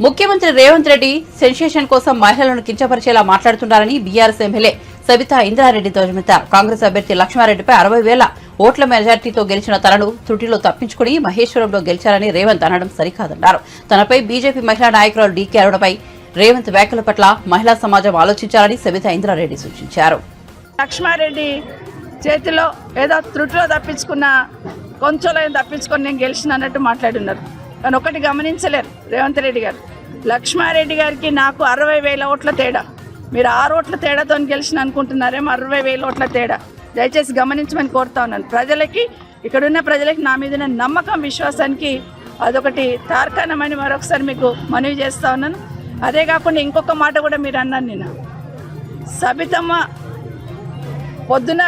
ముఖ్యమంత్రి రేవంత్ రెడ్డి సెన్సేషన్ కోసం మహిళలను కించపరిచేలా మాట్లాడుతున్నారని బీఆర్ఎస్ ఎమ్మెల్యే సబితా ఇంద్రారెడ్డి ధ్వజమెత్తారు కాంగ్రెస్ అభ్యర్థి లక్ష్మారెడ్డిపై అరవై వేల ఓట్ల మెజార్టీతో గెలిచిన తనను త్రుటిలో తప్పించుకుని మహేశ్వరంలో గెలిచారని రేవంత్ అనడం సరికాదన్నారు. తనపై బీజేపీ మహిళా నాయకురాలు డీకే అరుణపై రేవంత్ వ్యాఖ్యల పట్ల మహిళా సమాజం ఆలోచించాలని సబితా ఇంద్రారెడ్డి సూచించారు. లక్ష్మారెడ్డి చేతిలో ఏదో త్రుటిలో తప్పించుకున్న కొంచెం తప్పించుకొని నేను గెలిచిన అన్నట్టు మాట్లాడున్నారు. కానీ ఒకటి గమనించలేరు. రేవంత్ రెడ్డి గారు. లక్ష్మారెడ్డి గారికి నాకు అరవై వేల ఓట్ల తేడా. మీరు ఆరు ఓట్ల తేడాతో గెలిచిన అనుకుంటున్నారేమో అరవై వేల ఓట్ల తేడా. దయచేసి గమనించమని కోరుతా ఉన్నాను. ప్రజలకి ఇక్కడున్న ప్రజలకి నా మీద నమ్మకం విశ్వాసానికి అదొకటి తార్కాణమని మరొకసారి మీకు మనవి చేస్తూ ఉన్నాను. అదే కాకుండా ఇంకొక మాట కూడా మీరు అన్నాను నేను సబితమ్మ పొద్దున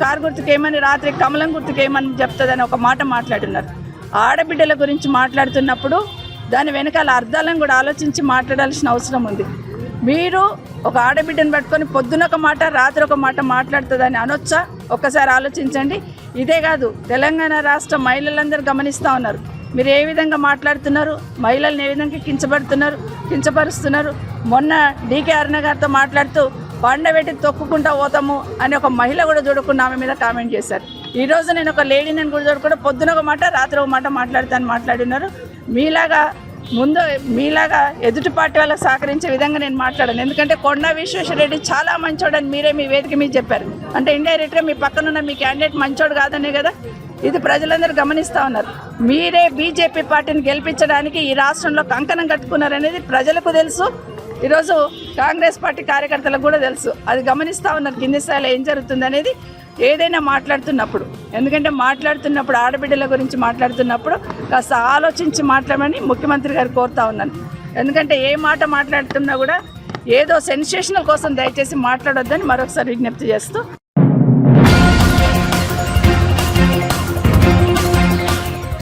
కారు గుర్తుకు ఏమని రాత్రి కమలం గుర్తుకు ఏమని చెప్తుందని ఒక మాట మాట్లాడున్నారు. ఆడబిడ్డల గురించి మాట్లాడుతున్నప్పుడు దాని వెనకాల అర్థాలను కూడా ఆలోచించి మాట్లాడాల్సిన అవసరం ఉంది. మీరు ఒక ఆడబిడ్డను పట్టుకొని పొద్దున ఒక మాట రాత్రి ఒక మాట మాట్లాడుతుందని అనొచ్చా? ఒక్కసారి ఆలోచించండి. ఇదే కాదు తెలంగాణ రాష్ట్ర మహిళలందరూ గమనిస్తూ ఉన్నారు. మీరు ఏ విధంగా మాట్లాడుతున్నారు? మహిళల్ని ఏ విధంగా కించబడుతున్నారు కించపరుస్తున్నారు? మొన్న డీకే అరుణ గారితో మాట్లాడుతూ పండబెట్టి తొక్కుకుంటా పోతాము అని ఒక మహిళ కూడా చూడకుండా ఆమె మీద కామెంట్ చేశారు. ఈరోజు నేను ఒక లేడీని కూడా చూడకుండా పొద్దున ఒక మాట రాత్రి ఒక మాట మాట్లాడుతాను మాట్లాడినారు. మీలాగా ముందు మీలాగా ఎదుటి పార్టీ వాళ్ళకి సహకరించే విధంగా నేను మాట్లాడాను. ఎందుకంటే కొండా విశ్వేశ్వరరెడ్డి చాలా మంచోడని మీరే మీ వేదిక మీద చెప్పారు. అంటే ఇండైరెక్ట్గా మీ పక్కనున్న మీ క్యాండిడేట్ మంచోడు కాదనే కదా? ఇది ప్రజలందరూ గమనిస్తూ ఉన్నారు. మీరే బీజేపీ పార్టీని గెలిపించడానికి ఈ రాష్ట్రంలో కంకణం కట్టుకున్నారనేది ప్రజలకు తెలుసు. ఈరోజు కాంగ్రెస్ పార్టీ కార్యకర్తలకు కూడా తెలుసు. అది గమనిస్తూ ఉన్నారు కింది స్థాయిలో ఏం జరుగుతుంది అనేది ఏదైనా మాట్లాడుతున్నప్పుడు. ఎందుకంటే మాట్లాడుతున్నప్పుడు ఆడబిడ్డల గురించి మాట్లాడుతున్నప్పుడు కాస్త ఆలోచించి మాట్లాడమని ముఖ్యమంత్రి గారు కోరుతా ఉన్నాను ఎందుకంటే ఏ మాట మాట్లాడుతున్నా కూడా ఏదో సెన్సేషనల్ కోసం దయచేసి మాట్లాడొద్దని మరొకసారి విజ్ఞప్తి చేస్తూ